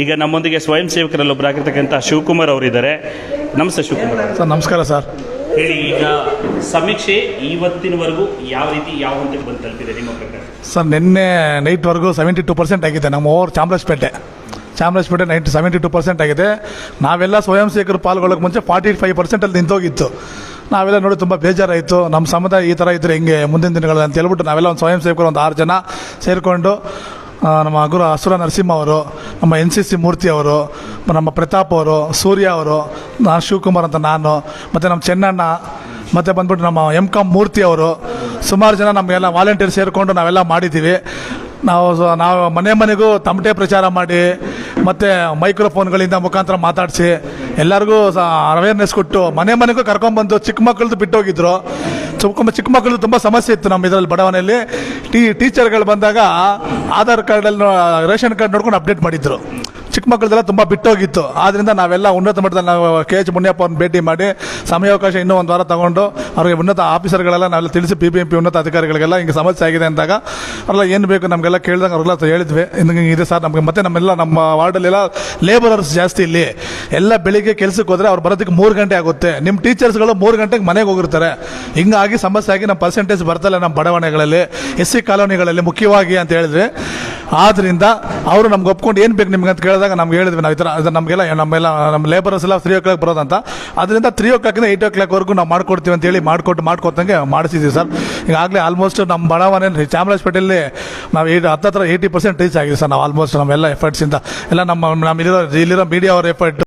ಈಗ ನಮ್ಮೊಂದಿಗೆ ಸ್ವಯಂ ಸೇವಕರಲ್ಲಿ ಒಬ್ಬರಾಗಿರ್ತಕ್ಕಂಥ ಶಿವಕುಮಾರ್ ಅವರಿದ್ದಾರೆ. ನಮಸ್ತೆ ಶಿವಕುಮಾರ್. ಸರ್ ನಮಸ್ಕಾರ ಸರ್. ಹೇಳಿ ಈಗ ಸಮೀಕ್ಷೆ ಇವತ್ತಿನವರೆಗೂ ಯಾವ ರೀತಿ ಯಾವ ಹಂತಕ್ಕೆ ಬಂದು ತಲುಪಿದೆ ನಿಮ್ಮ ಪ್ರಕಾರ? ಸರ್ ನಿನ್ನೆ ನೈಟ್ವರೆಗೂ ಸೆವೆಂಟಿ ಟು ಪರ್ಸೆಂಟ್ ಆಗಿದೆ. ನಮ್ಮ over Chamarajpet. Chamarajpet ninety seventy two percent ಆಗಿದೆ. ನಾವೆಲ್ಲ ಸ್ವಯಂ ಸೇವಕರು ಪಾಲ್ಗೊಳ್ಳೋಕೆ ಮುಂಚೆ ಫಾರ್ಟಿ ಫೈವ್ ಪರ್ಸೆಂಟಲ್ಲಿ ನಿಂತೋಗಿತ್ತು. ನಾವೆಲ್ಲ ನೋಡಿ ತುಂಬ ಬೇಜಾರಾಯಿತು. ನಮ್ಮ ಸಮುದಾಯ ಈ ಥರ ಇದ್ದರೆ ಹೆಂಗೆ ಮುಂದಿನ ದಿನಗಳಲ್ಲಿ ಅಂತ ಹೇಳ್ಬಿಟ್ಟು ನಾವೆಲ್ಲ ಒಂದು ಸ್ವಯಂ ಸೇವಕರು ಒಂದು ಆರು ಜನ ಸೇರಿಕೊಂಡು ನಮ್ಮ ಗುರು ಅಸುರ ನರಸಿಂಹ ಅವರು, ನಮ್ಮ ಎನ್ ಸಿ ಸಿ ಮೂರ್ತಿ ಅವರು, ನಮ್ಮ ಪ್ರತಾಪ್ ಅವರು, ಸೂರ್ಯ ಅವರು ನಾನು ಶಿವಕುಮಾರ್ ಅಂತ ನಾನು, ಮತ್ತು ನಮ್ಮ ಚೆನ್ನಣ್ಣ, ಮತ್ತು ಬಂದ್ಬಿಟ್ಟು ನಮ್ಮ ಎಂ ಕಾಮ್ ಮೂರ್ತಿ ಅವರು, ಸುಮಾರು ಜನ ನಮಗೆಲ್ಲ ವಾಲಂಟಿಯರ್ ಸೇರಿಕೊಂಡು ನಾವೆಲ್ಲ ಮಾಡಿದ್ದೀವಿ. ನಾವು ನಾವು ಮನೆ ಮನೆಗೂ ತಮಟೆ ಪ್ರಚಾರ ಮಾಡಿ ಮತ್ತು ಮೈಕ್ರೋಫೋನ್ಗಳಿಂದ ಮುಖಾಂತರ ಮಾತಾಡಿಸಿ, ಎಲ್ಲರಿಗೂ ಅವೇರ್ನೆಸ್ ಕೊಟ್ಟು, ಮನೆ ಮನೆಗೂ ಕರ್ಕೊಂಡ್ಬಂದು ಚಿಕ್ಕ ಮಕ್ಕಳದ್ದು ಬಿಟ್ಟೋಗಿದ್ರು. ಚಿಕ್ಕ ಚಿಕ್ಕ ಮಕ್ಕಳದ್ದು ತುಂಬ ಸಮಸ್ಯೆ ಇತ್ತು ನಮ್ಮ ಇದರಲ್ಲಿ ಬಡಾವಣೆಯಲ್ಲಿ. ಟೀ, ಟೀಚರ್ಗಳು ಬಂದಾಗ ಆಧಾರ್ ಕಾರ್ಡಲ್ಲಿ ರೇಷನ್ ಕಾರ್ಡ್ ನೋಡ್ಕೊಂಡು ಅಪ್ಡೇಟ್ ಮಾಡಿದ್ರು. ಚಿಕ್ಕ ಮಕ್ಕಳದೆಲ್ಲ ತುಂಬ ಬಿಟ್ಟೋಗಿತ್ತು. ಆದ್ದರಿಂದ ನಾವೆಲ್ಲ ಉನ್ನತ ಮಟ್ಟದಲ್ಲಿ ನಾವು ಕೆ ಎಚ್ ಮುನಿಯಪ್ಪ ಅವ್ರನ್ನ ಭೇಟಿ ಮಾಡಿ, ಸಮಯಾವಕಾಶ ಇನ್ನೂ ಒಂದು ವಾರ ತಗೊಂಡು ಅವ್ರಿಗೆ ಉನ್ನತ ಆಫೀಸರ್ಗಳೆಲ್ಲ ನಾವೆಲ್ಲ ತಿಳಿಸಿ ಪಿ ಬಿ ಎಂ ಪಿ ಉನ್ನತ ಅಧಿಕಾರಿಗಳಿಗೆಲ್ಲ ಹಿಂಗೆ ಸಮಸ್ಯೆ ಆಗಿದೆ ಅಂದಾಗ ಅವರೆಲ್ಲ ಏನು ಬೇಕು ನಮಗೆಲ್ಲ ಕೇಳಿದಾಗ ಅವ್ರೆಲ್ಲ ಹೇಳಿದ್ವಿ. ಹಿಂಗೆ ಇದೆ ಸರ್, ನಮಗೆ ಮತ್ತೆ ನಮ್ಮೆಲ್ಲ ನಮ್ಮ ವಾರ್ಡಲ್ಲೆಲ್ಲ ಲೇಬರರ್ಸ್ ಜಾಸ್ತಿ ಇಲ್ಲಿ. ಎಲ್ಲ ಬೆಳಿಗ್ಗೆ ಕೆಲಸಕ್ಕೆ ಹೋದರೆ ಅವ್ರು ಬರೋದಕ್ಕೆ ಮೂರು ಗಂಟೆ ಆಗುತ್ತೆ. ನಿಮ್ಮ ಟೀಚರ್ಸ್ಗಳು ಮೂರು ಗಂಟೆಗೆ ಮನೆಗೆ ಹೋಗಿರ್ತಾರೆ. ಹಿಂಗಾಗಿ ಸಮಸ್ಯೆ ಆಗಿ ನಮ್ಮ ಪರ್ಸೆಂಟೇಜ್ ಬರ್ತಲ್ಲ ನಮ್ಮ ಬಡಾವಣೆಗಳಲ್ಲಿ, ಎಸ್ ಸಿ ಕಾಲೋನಿಗಳಲ್ಲಿ ಮುಖ್ಯವಾಗಿ ಅಂತ ಹೇಳಿದ್ವಿ ಆದ್ದರಿಂದ ಅವರು ನಮ್ಗೆ ಒಪ್ಕೊಂಡು ಏನು ಬೇಕು ನಿಮ್ಗೆ ಅಂತ ಕೇಳಿದಾಗ ನಮ್ಗೆ ಹೇಳಿದ್ವಿ ನಾವು ಈ ಥರ. ನಮಗೆಲ್ಲ, ನಮ್ಮೆಲ್ಲ, ನಮ್ಮ ಲೇಬರ್ಸ್ ಎಲ್ಲ ತ್ರೀ ಓ ಕ್ಲಾಕ್ ಬರೋದಂತ. ಅದರಿಂದ ತ್ರೀ ಓ ಕ್ಲಾಕಿಂದ ಏಯ್ಟ್ ಓ ಕ್ಲಾಕ್ವರೆಗೂ ನಾವು ಮಾಡ್ಕೊಡ್ತೀವಿ ಅಂತ ಹೇಳಿ ಮಾಡಿಕೊಟ್ಟು ಮಾಡ್ಕೊತಂಗೆ ಮಾಡಿಸಿದ್ದೀವಿ ಸರ್. ಈಗಾಗಲೇ ಆಲ್ಮೋಸ್ಟ್ ನಮ್ಮ ಬಡಾವಣೆ ಚಾಮರಾಜಪೇಟೆಯಲ್ಲಿ ನಾವು ಏಟ್ ಹತ್ತತ್ರ ಏಯ್ಟಿ ಪರ್ಸೆಂಟ್ ರೀಚ್ ಆಗಿದೆ ಸರ್ ನಾವು ಆಲ್ಮೋಸ್ಟ್ ನಮ್ಮೆಲ್ಲ ಎಫರ್ಟ್ಸಿಂದ ಎಲ್ಲ ನಮ್ಮ ನಮ್ಮ ಇಲ್ಲಿರೋ ಇಲ್ಲಿರೋ ಮೀಡಿಯಾ ಅವ್ರ ಎಫರ್ಟ್